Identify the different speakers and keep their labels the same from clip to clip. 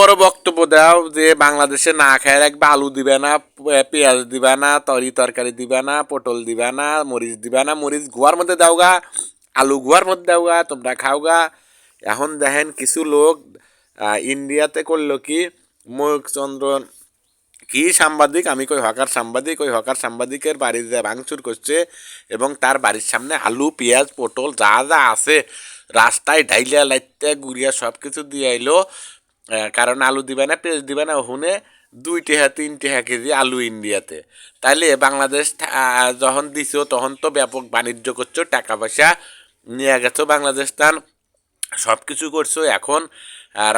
Speaker 1: বড় বক্তব্য দাও যে বাংলাদেশে না খায় রাখবে, আলু দিবে না, পেঁয়াজ দিবে না, তরি তরকারি দিবে না, পটল দিবে না, মরিচ দিবে না, মরিচ গুয়ার মধ্যে দাওগা আলু গুয়ার মধ্যে দাওগা তোমরা খাওগা এখন দেখেন কিছু লোক ইন্ডিয়াতে করল কি ময়ূকচন্দ্র কি সাংবাদিক? আমি কই হকার সাংবাদিক? ওই হকার সাংবাদিকের বাড়িতে ভাঙচুর করছে এবং তার বাড়ির সামনে আলু, পেঁয়াজ, পটল যা যা আছে, রাস্তায় ঢাইলিয়া লাইতে গুড়িয়া সব কিছু দিয়ে আইলো। কারণ আলু দিবে না, পেঁয়াজ দিবে না, ওখানে দুই টেহা, তিন টেহা কেজি আলু ইন্ডিয়াতে। তাইলে বাংলাদেশ যখন দিছো, তখন তো ব্যাপক বাণিজ্য করছ, টাকা পয়সা নিয়ে গেছো, বাংলাদেশ টান সব কিছু করছ। এখন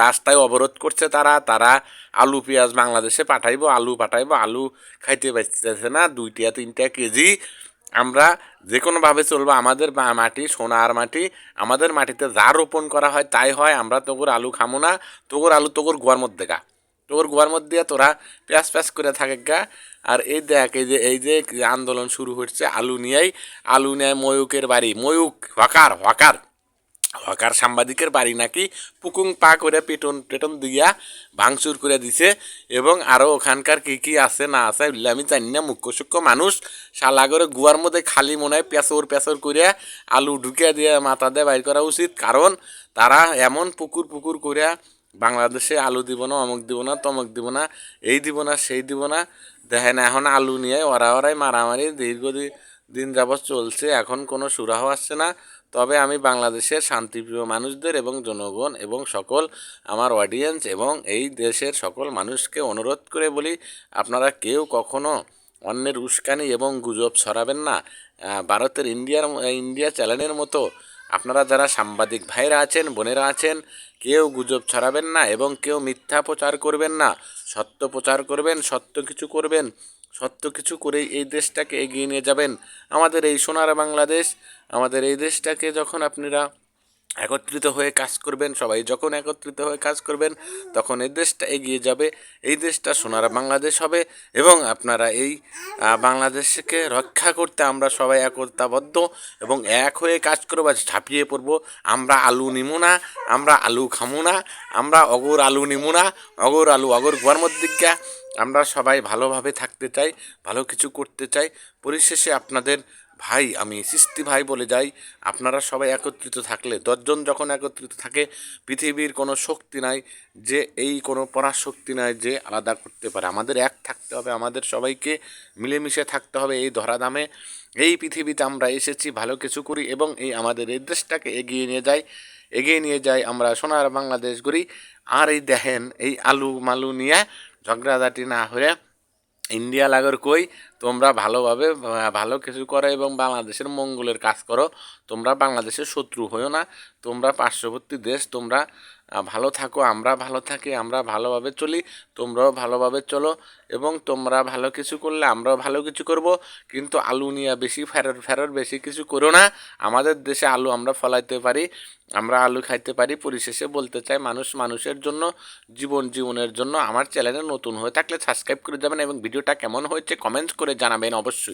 Speaker 1: রাস্তায় অবরোধ করছে তারা তারা আলু, পেঁয়াজ বাংলাদেশে পাঠাইবো, আলু পাঠাইবো, আলু খাইতে পারতেছে না দুইটা তিনটা কেজি আমরা যে কোনোভাবে চলবো, আমাদের মাটি, সোনার মাটি, আমাদের মাটিতে যা রোপণ করা হয় তাই হয়, আমরা তোগর আলু খামো না, তোগর আলু তোগর গোয়ার মধ্যে গা। তোর গোয়ার মধ্যে তোরা প্যাস প্যাস করে থাকে গা। আর এই দেখ, এই যে এই যে আন্দোলন শুরু হচ্ছে, আলু নিয়েই, আলু নেয় ময়ূকের বাড়ি, ময়ূক, হকার হকার। হকার সাংবাদিকের বাড়ি নাকি পুকুং পা করে পেটন টেটন দিয়া ভাঙচুর করে দিছে এবং আরও ওখানকার কী কী আছে না আছে আমি জানি না। মুখ্য সূক্ষ্ম মানুষ শালা করে গুয়ার মধ্যে খালি মনে হয় পেঁচর পেঁচর করে আলু ঢুকে দিয়ে মাথা দিয়ে বাইর করা উচিত। কারণ তারা এমন পুকুর পুকুর করে বাংলাদেশে আলু দিব না, অমুক দিব না, তমক দিব না, এই দিব না, সেই দিব না। দেখেন এখন আলু নিয়ে ওরা ওরাই মারামারি দীর্ঘদিন দিন যাবৎ চলছে, এখন কোনো সুরাহ আসছে না। তবে আমি বাংলাদেশের শান্তিপ্রিয় মানুষদের এবং জনগণ এবং সকল আমার অডিয়েন্স এবং এই দেশের সকল মানুষকে অনুরোধ করে বলি, আপনারা কেউ কখনো অন্যের উস্কানি এবং গুজব ছড়াবেন না। ভারতের ইন্ডিয়ার ইন্ডিয়া চ্যানেলের মতো আপনারা যারা সাংবাদিক ভাইরা আছেন, বোনেরা আছেন, কেউ গুজব ছড়াবেন না এবং কেউ মিথ্যা প্রচার করবেন না। সত্য প্রচার করবেন, সত্য কিছু করবেন। সত্য কিছু করেই এই দেশটাকে এগিয়ে নিয়ে যাবেন। আমাদের এই সোনার বাংলাদেশ, আমাদের এই দেশটাকে যখন আপনারা একত্রিত হয়ে কাজ করবেন, সবাই যখন একত্রিত হয়ে কাজ করবেন, তখন এই দেশটা এগিয়ে যাবে, এই দেশটা সোনার বাংলাদেশ হবে এবং আপনারা এই বাংলাদেশকে রক্ষা করতে আমরা সবাই একতাবদ্ধ এবং এক হয়ে কাজ করব ঝাঁপিয়ে পড়ব। আমরা আলু নিমু না, আমরা আলু খামু না, আমরা অগর আলু নিমু না, অগর আলু অগর গোয়ার মধ্যে আমরা সবাই ভালোভাবে থাকতে চাই, ভালো কিছু করতে চাই। পরিশেষে আপনাদের ভাই, আমি সৃষ্টি ভাই বলে যাই, আপনারা সবাই একত্রিত থাকলে, দশজন যখন একত্রিত থাকে, পৃথিবীর কোনো শক্তি নাই যে এই কোনো পরাশক্তি নাই যে আলাদা করতে পারে। আমাদের এক থাকতে হবে, আমাদের সবাইকে মিলেমিশে থাকতে হবে এই ধরাধামে। এই পৃথিবীতে আমরা এসেছি, ভালো কিছু করি এবং এই আমাদের এই দেশটাকে এগিয়ে নিয়ে যাই। এগিয়ে নিয়ে যাই, আমরা সোনার বাংলাদেশ করি আর এই দেখেন, এই আলু মালু নিয়ে ঝগড়াঝাটি না হয়ে ইন্ডিয়া লাগর কই, তোমরা ভালোভাবে, ভালো কিছু করো এবং বাংলাদেশের মঙ্গলের কাজ করো। তোমরা বাংলাদেশের শত্রু হয়েও না। তোমরা পার্শ্ববর্তী দেশ, তোমরা ভালো থাকো, আমরা ভালো থাকি, আমরা ভালোভাবে চলি, তোমরাও ভালোভাবে চলো এবং তোমরা ভালো কিছু করলে আমরাও ভালো কিছু করব, কিন্তু আলু নিয়ে বেশি ফেরত ফেরত বেশি কিছু করো না। আমাদের দেশে আলু আমরা ফলাইতে পারি, আমরা আলু খাইতে পারি, পরিশেষে বলতে চাই মানুষ মানুষের জন্য, জীবন জীবনের জন্য। আমার চ্যানেলে নতুন হয়ে থাকলে সাবস্ক্রাইব করে যাবেন এবং ভিডিওটা কেমন হয়েছে কমেন্টস করে জানাবেন অবশ্যই।